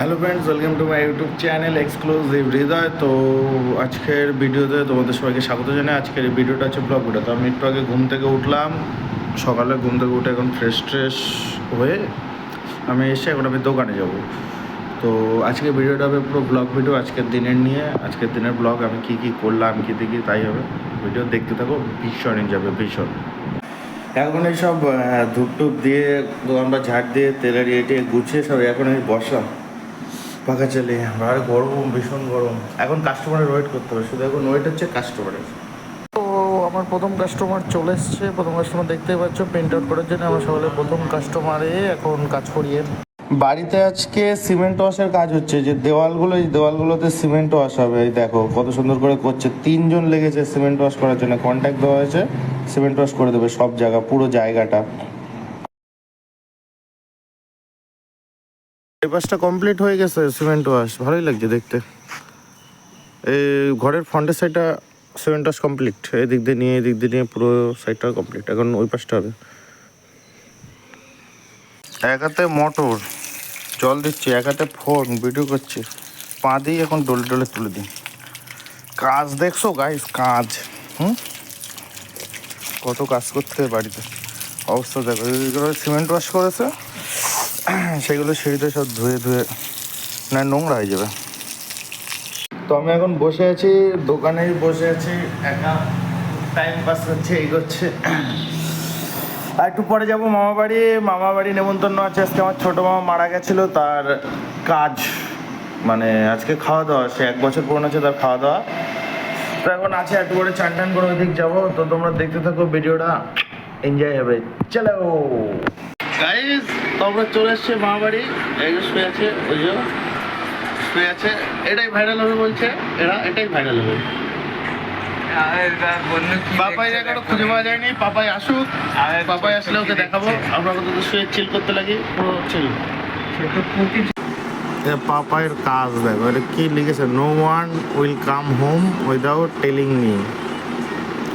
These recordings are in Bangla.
Hello friends welcome to my YouTube channel exclusive Hridoy তো আজকের ভিডিওতে তোমাদের সবাইকে স্বাগত জানাই। আজকের এই ভিডিওটা হচ্ছে ব্লগ ভিডিও তো আমি একটু আগে ঘুম থেকে উঠলাম। সকালে ঘুম থেকে উঠে এখন ফ্রেশ ট্রেশ হয়ে আমি এসে এখন আমি দোকানে যাব। তো আজকে ভিডিওটা হবে পুরো ব্লগ ভিডিও আজকের দিনের নিয়ে। আজকের দিনের ব্লগ আমি কী কী করলাম, কী দেখি, তাই হবে। ভিডিও দেখতে থাকো, ভীষণ যাবে ভীষণ। এখন এই সব ধূপ টুপ দিয়ে দোকানটা ঝাড় দিয়ে, তেলের ইয়ে গুছিয়ে সব এখন আমি বসলাম। পাখা চালিয়ে আর গরম ভীষণ গরম। এখন কাস্টমারের ওয়েট করতে হবে শুধু এখন ওয়েট হচ্ছে কাস্টমারের তো আমার প্রথম কাস্টমার চলে এসছে প্রথম কাস্টমার দেখতেই পাচ্ছ প্রিন্ট আউট করার জন্য আমার সকালে প্রথম কাস্টমারে এখন কাজ করিয়ে। বাড়িতে আজকে সিমেন্ট ওয়াশের কাজ হচ্ছে যে দেওয়ালগুলো এই দেওয়ালগুলোতে সিমেন্ট ওয়াশ হবে। এই দেখো কত সুন্দর করে করছে। তিনজন লেগেছে সিমেন্ট ওয়াশ করার জন্য। কন্ট্যাক্ট দেওয়া হয়েছে সিমেন্ট ওয়াশ করে দেবে সব জায়গা পুরো জায়গাটা। এই পাশটা কমপ্লিট হয়ে গেছে সিমেন্ট ওয়াশ ভালোই লাগছে দেখতে। এই ঘরের ফ্রন্টের সাইডটা সিমেন্ট ওয়াশ কমপ্লিট এই দিক দিয়ে নিয়ে এই দিক দিয়ে নিয়ে পুরো সাইডটা কমপ্লিট এখন ওই পাশটা হবে। এক হাতে মোটর জল দিচ্ছি, এক হাতে ফোন ভিডিও করছি। পা দিয়ে এখন ডলে ডলে তুলে দিই। কাজ দেখছ গাইস কাজ। হুম? কত কাজ করতে বাড়িতে। অবস্থা দেখো সিমেন্ট ওয়াশ করেছে। সেগুলো সিঁড়িতে সব ধুয়ে ধুয়ে, না, নোংরা হয়ে যাবে। তো আমি এখন বসে আছি, দোকানেই বসে আছি, একা। টাইম পাস করছে এই করছে আর একটু পরে যাব মামা বাড়ি। মামা বাড়ি নেমন্তন্ন আছে, আজকে আমার ছোটো মামা মারা গেছিল, তার কাজ মানে আজকে খাওয়া দাওয়া, সে এক বছর পুরনো আছে তার খাওয়া দাওয়া। তো এখন আছে, একটু করে চান টান করে ওইদিক যাব। তো তোমরা দেখতে থাকো, ভিডিওটা। এনজয় হবে। চলো! গাইস তোমরা চলে এসছে মামা বাড়ি এই যে শুয়ে আছে ওই যে শুয়ে আছে। এটাই ভাইরাল হবে বলছে। এরা এটাই ভাইরাল হবে। পাপাই খুঁজে পাওয়া যায়নি। পাপাই আসুক। পাপাই আসলে ওকে দেখাবো। আমরা কত শুয়ে চিল করতে লাগি। পুরো চিল পাপাইয়ের কাজ দেখো। এটা কি লিখেছে? No one will come home without telling me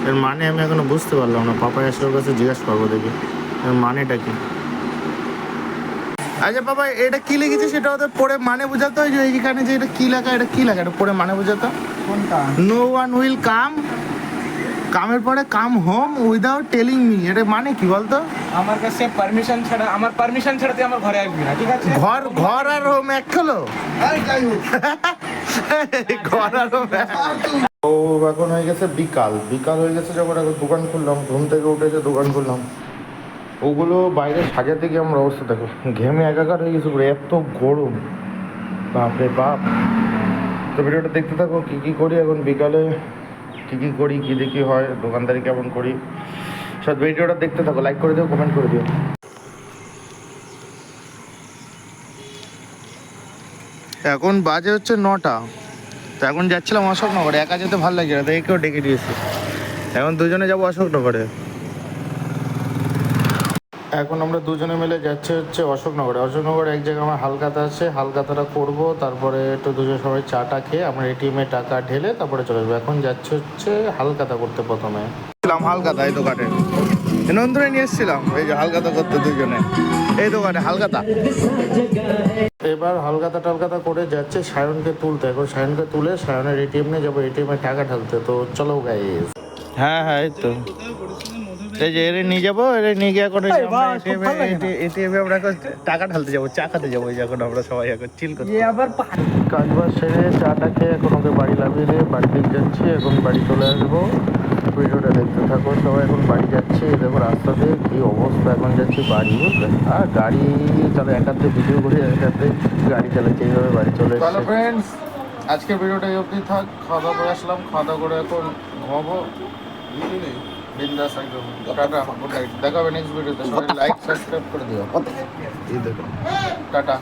এর মানে আমি এখনও বুঝতে পারলাম না। পাপাই আসলে কাছে জিজ্ঞাসা করব দেখি। এর মানেটা কি? আচ্ছা বাবা এটা কি লিখেছে সেটা ওদের পড়ে মানে বোঝাতে হয় যে এইখানে যে এটা কি লেখা এটা কি লেখা? এটা পড়ে মানে বোঝাতো কোনটা? নো ওয়ান উইল কাম কামের পরে come home without telling me এটা মানে কি বলতো? আমার কাছে পারমিশন ছাড়া আমার পারমিশন ছাড়া তুই আমার ঘরে আসবি না ঠিক আছে? ঘর ঘর আর হোম এক হলো? ঘর আর হোম ও এখন হয়ে গেছে বিকাল। বিকাল হয়ে গেছে যখন এখন দোকান খুললাম ঘুম থেকে উঠে যে দোকান খুললাম। ওগুলো বাইরে সাজাতে গিয়ে আমার অবস্থা দেখো। ঘেমে একাকার হয়ে গেছে এত গরম। বাপরে বাপ। তো ভিডিওটা দেখতে থাকো, কী কী করি এখন বিকালে, কী কী করি, কী দেখি হয়, দোকানদারি কেমন করি। সব ভিডিওটা দেখতে থাকো লাইক করে দিও কমেন্ট করে দিও। এখন বাজে হচ্ছে নটা। তো এখন যাচ্ছিলাম অশোকনগরে, একা যেতে ভালো লাগছে না, তাই কেউ ডেকে দিয়েছে। এখন দুজনে যাব অশোকনগরে। এখন আমরা দুজনে মিলে যাচ্ছে হচ্ছে অশোকনগরে। অশোকনগরে এক জায়গায় আমার হালকাতা আছে হালকাতাটা করব তারপরে একটু দুজন সবাই চাটা খেয়ে আমরা এটিএমে টাকা ঢেলে তারপরে চলে যাব এখন যাচ্ছে হচ্ছে হালকাতা করতে প্রথমে। ছিলাম হালকাতা এই দোকানে। নন্দনে নিয়ে এসেছিলাম এই যে হালকাতা করতে দুজনে। এই দোকানে হালকাতা এবার হালকাতা টালকাতা করে যাচ্ছে সায়নকে তুলতে। এখন সায়নকে তুলে সায়নের এটিএম নিয়ে যাব এটিএমে টাকা ঢালতে। তো চলো গাইস হ্যাঁ হ্যাঁ এই তো। এই যে এরে নিয়ে যাব এরে নিয়ে গিয়ে এখন এটিএমে আমরা এখন টাকা ঢালতে যাব চা খাতে যাব এই এখন আমরা সবাই এখন চিল করতে আবার কাজ বাজ সেরে চাটা খেয়ে এখন ওকে বাড়ি লাভিয়ে দিয়ে বাড়ি দিক যাচ্ছি এখন বাড়ি চলে আসব। ভিডিওটা দেখতে থাকো সবাই এখন বাড়ি যাচ্ছে এই দেখো রাস্তা কি অবস্থা এখন যাচ্ছি বাড়ি বুঝলে? আর গাড়ি চলে একাতে ভিডিও করে একাতে গাড়ি চালাচ্ছে এইভাবে বাড়ি চলে হ্যালো ফ্রেন্ডস আজকের ভিডিওটা এই অবধি থাক খাওয়া দাওয়া করে আসলাম খাওয়া দাওয়া করে এখন ঘুমাবো। বিন্দাস একদম টাটা গুড নাইট। দেখা হবে নেক্সট ভিডিওতে সবাই লাইক সাবস্ক্রাইব করে দিও। এই দেখো। টাটা।